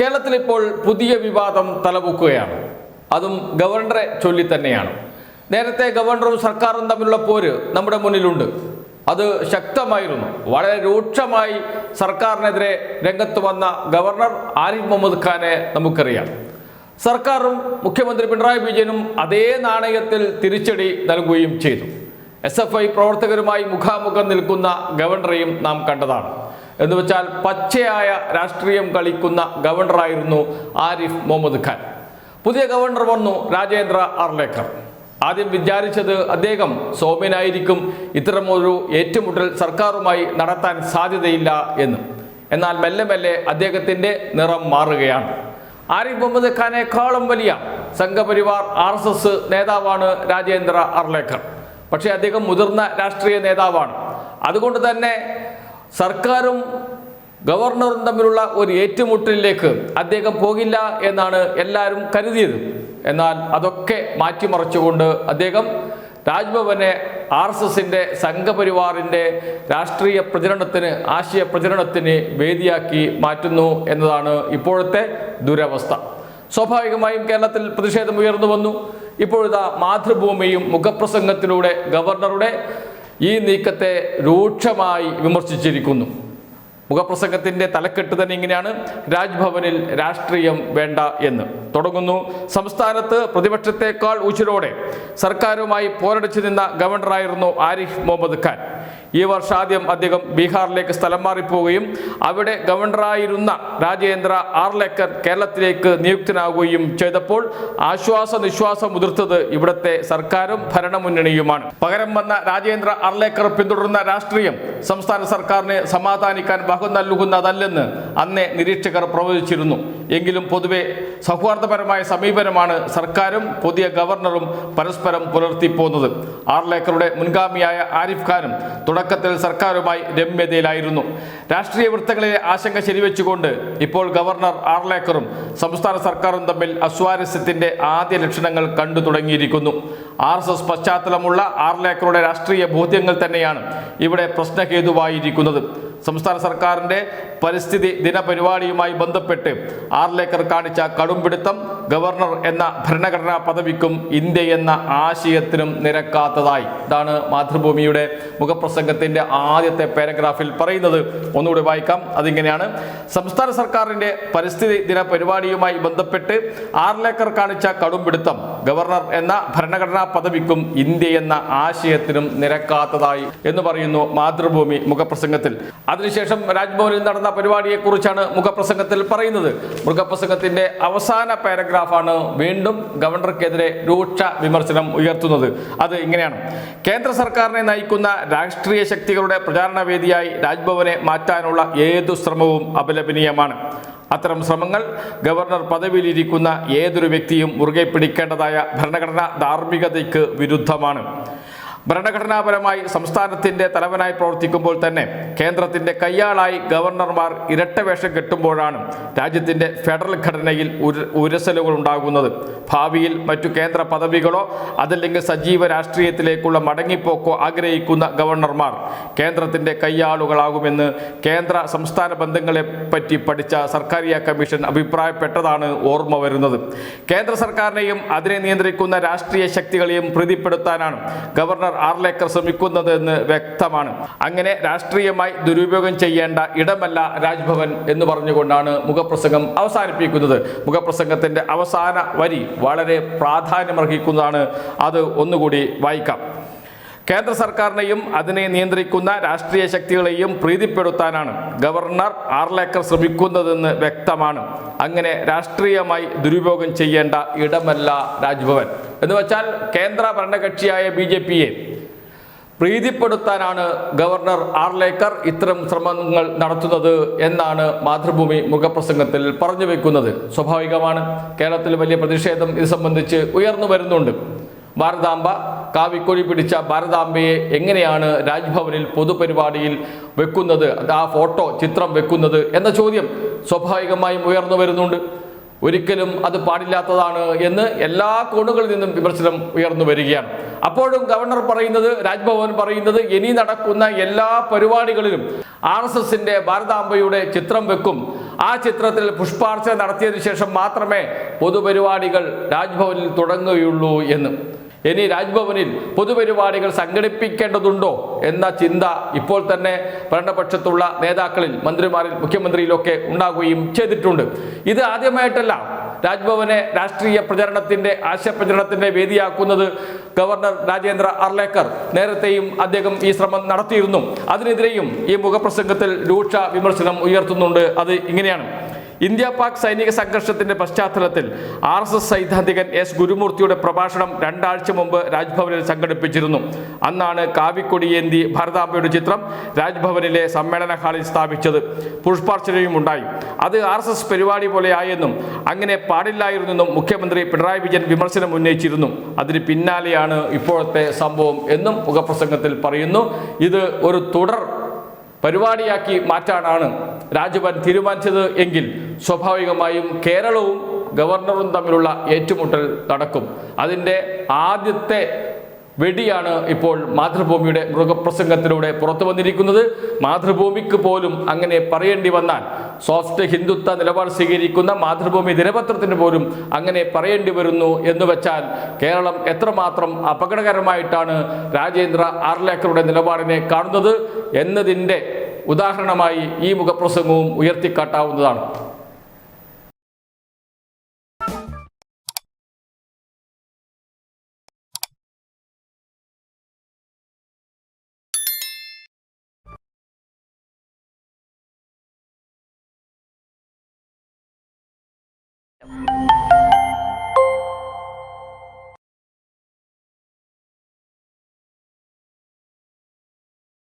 കേരളത്തിൽ ഇപ്പോൾ പുതിയ വിവാദം തലപൊക്കുകയാണ്. അതും ഗവർണറെ ചൊല്ലി തന്നെയാണ്. നേരത്തെ ഗവർണറും സർക്കാരും തമ്മിലുള്ള പോര് നമ്മുടെ മുന്നിലുണ്ട്. അത് ശക്തമായിരുന്നു. വളരെ രൂക്ഷമായി സർക്കാരിനെതിരെ രംഗത്ത് വന്ന ഗവർണർ ആരിഫ് മുഹമ്മദ് ഖാനെ നമുക്കറിയാം. സർക്കാരും മുഖ്യമന്ത്രി പിണറായി വിജയനും അതേ നാണയത്തിൽ തിരിച്ചടി നൽകുകയും ചെയ്തു. എസ് എഫ് ഐ പ്രവർത്തകരുമായി മുഖാമുഖം നിൽക്കുന്ന ഗവർണറെയും നാം കണ്ടതാണ്. എന്ന് വെച്ചാൽ പച്ചയായ രാഷ്ട്രീയം കളിക്കുന്ന ഗവർണറായിരുന്നു ആരിഫ് മുഹമ്മദ് ഖാൻ. പുതിയ ഗവർണർ വന്നു രാജേന്ദ്ര അർലേക്കർ ആദ്യം വിചാരിച്ചത് അദ്ദേഹം സൗമ്യനായിരിക്കും ഇത്തരമൊരു ഏറ്റുമുട്ടൽ സർക്കാരുമായി നടത്താൻ സാധ്യതയില്ല എന്ന്. എന്നാൽ മെല്ലെ മെല്ലെ അദ്ദേഹത്തിന്റെ നിറം മാറുകയാണ്. ആരിഫ് മുഹമ്മദ് ഖാനേക്കാളും വലിയ സംഘപരിവാർ ആർ എസ് എസ് നേതാവാണ് രാജേന്ദ്ര അർലേക്കർ പക്ഷേ അദ്ദേഹം മുതിർന്ന രാഷ്ട്രീയ നേതാവാണ്. അതുകൊണ്ട് തന്നെ സർക്കാരും ഗവർണറും തമ്മിലുള്ള ഒരു ഏറ്റുമുട്ടലിലേക്ക് അദ്ദേഹം പോകില്ല എന്നാണ് എല്ലാവരും കരുതിയത്. എന്നാൽ അതൊക്കെ മാറ്റിമറിച്ചുകൊണ്ട് അദ്ദേഹം രാജ്ഭവനെ ആർ എസ് എസിന്റെ സംഘപരിവാറിന്റെ രാഷ്ട്രീയ പ്രചരണത്തിന് ആശയ പ്രചരണത്തിന് വേദിയാക്കി മാറ്റുന്നു എന്നതാണ് ഇപ്പോഴത്തെ ദുരവസ്ഥ. സ്വാഭാവികമായും കേരളത്തിൽ പ്രതിഷേധം ഉയർന്നു വന്നു. ഇപ്പോഴിതാ മാതൃഭൂമിയും മുഖപ്രസംഗത്തിലൂടെ ഗവർണറുടെ ഈ നീക്കത്തെ രൂക്ഷമായി വിമർശിച്ചിരിക്കുന്നു. മുഖപ്രസംഗത്തിന്റെ തലക്കെട്ട് തന്നെ ഇങ്ങനെയാണ്. രാജ്ഭവനിൽ രാഷ്ട്രീയം വേണ്ട എന്ന്. തുടങ്ങുന്നു. സംസ്ഥാനത്ത് പ്രതിപക്ഷത്തെക്കാൾ ഉച്ചിരോടെ സർക്കാരുമായി പോരടിച്ചു നിന്ന ഗവർണറായിരുന്നു ആരിഫ് മുഹമ്മദ് ഖാൻ. ഈ വർഷാദ്യം അദ്ദേഹം ബീഹാറിലേക്ക് സ്ഥലം മാറിപ്പോവുകയും അവിടെ ഗവർണറായിരുന്ന രാജേന്ദ്ര ആർലേക്കർ കേരളത്തിലേക്ക് നിയുക്തനാവുകയും ചെയ്തപ്പോൾ ആശ്വാസ നിശ്വാസം മുതിർത്തത് ഇവിടത്തെ സർക്കാരും ഭരണമുന്നണിയുമാണ്. പകരം വന്ന രാജേന്ദ്ര ആർലേക്കർ പിന്തുടരുന്ന രാഷ്ട്രീയം സംസ്ഥാന സർക്കാരിനെ സമാധാനിക്കാൻ വക നൽകുന്നതല്ലെന്ന് അന്നേ നിരീക്ഷകർ പ്രവചിച്ചിരുന്നു. എങ്കിലും പൊതുവെ സൗഹാർദ്ദപരമായ സമീപനമാണ് സർക്കാരും പുതിയ ഗവർണറും പരസ്പരം പുലർത്തിപ്പോന്നത് ആർലേക്കറുടെ മുൻഗാമിയായ ആരിഫ് ഖാനും തുടക്കത്തിൽ സർക്കാരുമായി രമ്യതയിലായിരുന്നു. രാഷ്ട്രീയ വൃത്തങ്ങളിലെ ആശങ്ക ശരിവെച്ചുകൊണ്ട് ഇപ്പോൾ ഗവർണർ ആർലേക്കറും സംസ്ഥാന സർക്കാരും തമ്മിൽ അസ്വാരസ്യത്തിന്റെ ആദ്യ ലക്ഷണങ്ങൾ കണ്ടു തുടങ്ങിയിരിക്കുന്നു. ആർ എസ് എസ് പശ്ചാത്തലമുള്ള ആർലേക്കറുടെ രാഷ്ട്രീയ ബോധ്യങ്ങൾ തന്നെയാണ് ഇവിടെ പ്രശ്നഹേതുവായിരിക്കുന്നത്. സംസ്ഥാന സർക്കാരിന്റെ പരിസ്ഥിതി ദിനപരിപാടിയുമായി ബന്ധപ്പെട്ട് ആർലേക്കർ കാണിച്ച കടുംപിടുത്തം ഗവർണർ എന്ന ഭരണഘടനാ പദവിക്കും ഇന്ത്യ എന്ന ആശയത്തിനും നിരക്കാത്തതായി. ഇതാണ് മാതൃഭൂമിയുടെ മുഖപ്രസംഗത്തിന്റെ ആദ്യത്തെ പാരഗ്രാഫിൽ പറയുന്നത്. ഒന്നുകൂടി വായിക്കാം. അതിങ്ങനെയാണ്. സംസ്ഥാന സർക്കാരിന്റെ പരിസ്ഥിതി ദിന പരിപാടിയുമായി ബന്ധപ്പെട്ട് ആർലേക്കർ കാണിച്ച കടുംപിടുത്തം ഗവർണർ എന്ന ഭരണഘടനാ പദവിക്കും ഇന്ത്യ എന്ന ആശയത്തിനും നിരക്കാത്തതായി എന്ന് പറയുന്നു മാതൃഭൂമി മുഖപ്രസംഗത്തിൽ. അതിനുശേഷം രാജ്ഭവനിൽ നടന്ന പരിപാടിയെക്കുറിച്ചാണ് മുഖപ്രസംഗത്തിൽ പറയുന്നത്. മുഖപ്രസംഗത്തിന്റെ അവസാന പാരഗ്രാഫാണ് വീണ്ടും ഗവർണർക്കെതിരെ രൂക്ഷ വിമർശനം ഉയർത്തുന്നത്. അത് ഇങ്ങനെയാണ്. കേന്ദ്ര സർക്കാരിനെ നയിക്കുന്ന രാഷ്ട്രീയ ശക്തികളുടെ പ്രചാരണ വേദിയായി രാജ്ഭവനെ മാറ്റാനുള്ള ഏതു ശ്രമവും അപലപനീയമാണ്. അത്തരം ശ്രമങ്ങൾ ഗവർണർ പദവിയിലിരിക്കുന്ന ഏതൊരു വ്യക്തിയും മുറുകെ പിടിക്കേണ്ടതായ ഭരണഘടനാ ധാർമ്മികതയ്ക്ക് വിരുദ്ധമാണ്. ഭരണഘടനാപരമായി സംസ്ഥാനത്തിന്റെ തലവനായി പ്രവർത്തിക്കുമ്പോൾ തന്നെ കേന്ദ്രത്തിന്റെ കയ്യാളായി ഗവർണർമാർ ഇരട്ടവേഷം കെട്ടുമ്പോഴാണ് രാജ്യത്തിന്റെ ഫെഡറൽ ഘടനയിൽ ഉര- ഉരസലുകൾ ഉണ്ടാകുന്നത്. ഭാവിയിൽ മറ്റു കേന്ദ്ര പദവികളോ അതല്ലെങ്കിൽ സജീവ രാഷ്ട്രീയത്തിലേക്കുള്ള മടങ്ങിപ്പോക്കോ ആഗ്രഹിക്കുന്ന ഗവർണർമാർ കേന്ദ്രത്തിന്റെ കയ്യാളുകളാകുമെന്ന് കേന്ദ്ര സംസ്ഥാന ബന്ധങ്ങളെ പറ്റി പഠിച്ച സർക്കാരിയ കമ്മീഷൻ അഭിപ്രായപ്പെട്ടതാണ് ഓർമ്മ വരുന്നത്. കേന്ദ്ര സർക്കാരിനെയും അതിനെ നിയന്ത്രിക്കുന്ന രാഷ്ട്രീയ ശക്തികളെയും പ്രീതിപ്പെടുത്താനാണ് ഗവർണർ ആർലേക്കർ ശ്രമിക്കുന്നത് എന്ന് വ്യക്തമാണ്. അങ്ങനെ രാഷ്ട്രീയമായി ദുരുപയോഗം ചെയ്യേണ്ട ഇടമല്ല രാജ്ഭവൻ എന്ന് പറഞ്ഞുകൊണ്ടാണ് മുഖപ്രസംഗം അവസാനിപ്പിക്കുന്നത്. മുഖപ്രസംഗത്തിന്റെ അവസാന വരി വളരെ പ്രാധാന്യമർഹിക്കുന്നതാണ്. അത് ഒന്നുകൂടി വായിക്കാം. കേന്ദ്ര സർക്കാരിനെയും അതിനെ നിയന്ത്രിക്കുന്ന രാഷ്ട്രീയ ശക്തികളെയും പ്രീതിപ്പെടുത്താനാണ് ഗവർണർ ആർലേക്കർ ശ്രമിക്കുന്നതെന്ന് വ്യക്തമാണ്. അങ്ങനെ രാഷ്ട്രീയമായി ദുരുപയോഗം ചെയ്യേണ്ട ഇടമല്ല രാജ്ഭവൻ. എന്ന് വെച്ചാൽ കേന്ദ്ര ഭരണകക്ഷിയായ ബി ജെ പിയെ പ്രീതിപ്പെടുത്താനാണ് ഗവർണർ ആർലേക്കർ ഇത്തരം ശ്രമങ്ങൾ നടത്തുന്നത് എന്നാണ് മാതൃഭൂമി മുഖപ്രസംഗത്തിൽ പറഞ്ഞു വെക്കുന്നത്. സ്വാഭാവികമാണ്. കേരളത്തിൽ വലിയ പ്രതിഷേധം ഇത് സംബന്ധിച്ച് ഉയർന്നു വരുന്നുണ്ട്. ഭാരതാംബ കാവിക്കൊടി പിടിച്ച ഭാരതാംബയെ എങ്ങനെയാണ് രാജ്ഭവനിൽ പൊതുപരിപാടിയിൽ വെക്കുന്നത് ആ ഫോട്ടോ ചിത്രം വെക്കുന്നത് എന്ന ചോദ്യം സ്വാഭാവികമായും ഉയർന്നു വരുന്നുണ്ട്. ഒരിക്കലും അത് പാടില്ലാത്തതാണ് എന്ന് എല്ലാ കോണുകളിൽ നിന്നും വിമർശനം ഉയർന്നു വരികയാണ്. അപ്പോഴും ഗവർണർ പറയുന്നത് രാജ്ഭവൻ പറയുന്നത് ഇനി നടക്കുന്ന എല്ലാ പരിപാടികളിലും ആർ എസ് എസിന്റെ ഭാരതാംബയുടെ ചിത്രം വെക്കും. ആ ചിത്രത്തിൽ പുഷ്പാർച്ച നടത്തിയതിനു ശേഷം മാത്രമേ പൊതുപരിപാടികൾ രാജ്ഭവനിൽ തുടങ്ങുകയുള്ളൂ എന്ന്. ഇനി രാജ്ഭവനിൽ പൊതുപരിപാടികൾ സംഘടിപ്പിക്കേണ്ടതുണ്ടോ എന്ന ചിന്ത ഇപ്പോൾ തന്നെ ഭരണപക്ഷത്തുള്ള നേതാക്കളിൽ മന്ത്രിമാരിൽ മുഖ്യമന്ത്രിയിലൊക്കെ ഉണ്ടാകുകയും ചെയ്തിട്ടുണ്ട്. ഇത് ആദ്യമായിട്ടല്ല രാജ്ഭവനെ രാഷ്ട്രീയ പ്രചരണത്തിന്റെ ആശയപ്രചരണത്തിന്റെ വേദിയാക്കുന്നത് ഗവർണർ രാജേന്ദ്ര അർലേക്കർ. നേരത്തെയും അദ്ദേഹം ഈ ശ്രമം നടത്തിയിരുന്നു. അതിനെതിരെയും ഈ മുഖപ്രസംഗത്തിൽ രൂക്ഷ വിമർശനം ഉയർത്തുന്നുണ്ട്. അത് ഇങ്ങനെയാണ്. ഇന്ത്യ പാക് സൈനിക സംഘർഷത്തിന്റെ പശ്ചാത്തലത്തിൽ ആർ എസ് എസ് സൈദ്ധാന്തികൻ എസ് ഗുരുമൂർത്തിയുടെ പ്രഭാഷണം രണ്ടാഴ്ച മുമ്പ് രാജ്ഭവനിൽ സംഘടിപ്പിച്ചിരുന്നു. അന്നാണ് കാവിക്കൊടിയേന്തി ഭാരതാംബയുടെ ചിത്രം രാജ്ഭവനിലെ സമ്മേളന ഹാളിൽ സ്ഥാപിച്ചത്. പുഷ്പാർച്ചനയും ഉണ്ടായി. അത് ആർ എസ് എസ് പരിപാടി പോലെയായെന്നും അങ്ങനെ പാടില്ലായിരുന്നെന്നും മുഖ്യമന്ത്രി പിണറായി വിജയൻ വിമർശനം ഉന്നയിച്ചിരുന്നു. അതിന് പിന്നാലെയാണ് ഇപ്പോഴത്തെ സംഭവം എന്നും മുഖപ്രസംഗത്തിൽ പറയുന്നു. ഇത് ഒരു തുടർ പരിപാടിയാക്കി മാറ്റാനാണ് രാജ്ഭവൻ തീരുമാനിച്ചത് എങ്കിൽ സ്വാഭാവികമായും കേരളവും ഗവർണറും തമ്മിലുള്ള ഏറ്റുമുട്ടൽ നടക്കും. അതിന്റെ ആദ്യത്തെ വെടിയാണ് ഇപ്പോൾ മാതൃഭൂമിയുടെ മൃഗപ്രസംഗത്തിലൂടെ പുറത്തു വന്നിരിക്കുന്നത്. മാതൃഭൂമിക്ക് പോലും അങ്ങനെ പറയേണ്ടി വന്നാൽ സോഫ്റ്റ് ഹിന്ദുത്വ നിലപാട് സ്വീകരിക്കുന്ന മാതൃഭൂമി ദിനപത്രത്തിന് പോലും അങ്ങനെ പറയേണ്ടി വരുന്നു എന്ന് വെച്ചാൽ കേരളം എത്രമാത്രം അപകടകരമായിട്ടാണ് രാജേന്ദ്ര ആർലേക്കറുടെ നിലപാടിനെ കാണുന്നത് എന്നതിന്റെ ഉദാഹരണമായി ഈ മുഖപ്രസംഗവും ഉയർത്തിക്കാട്ടാവുന്നതാണ്.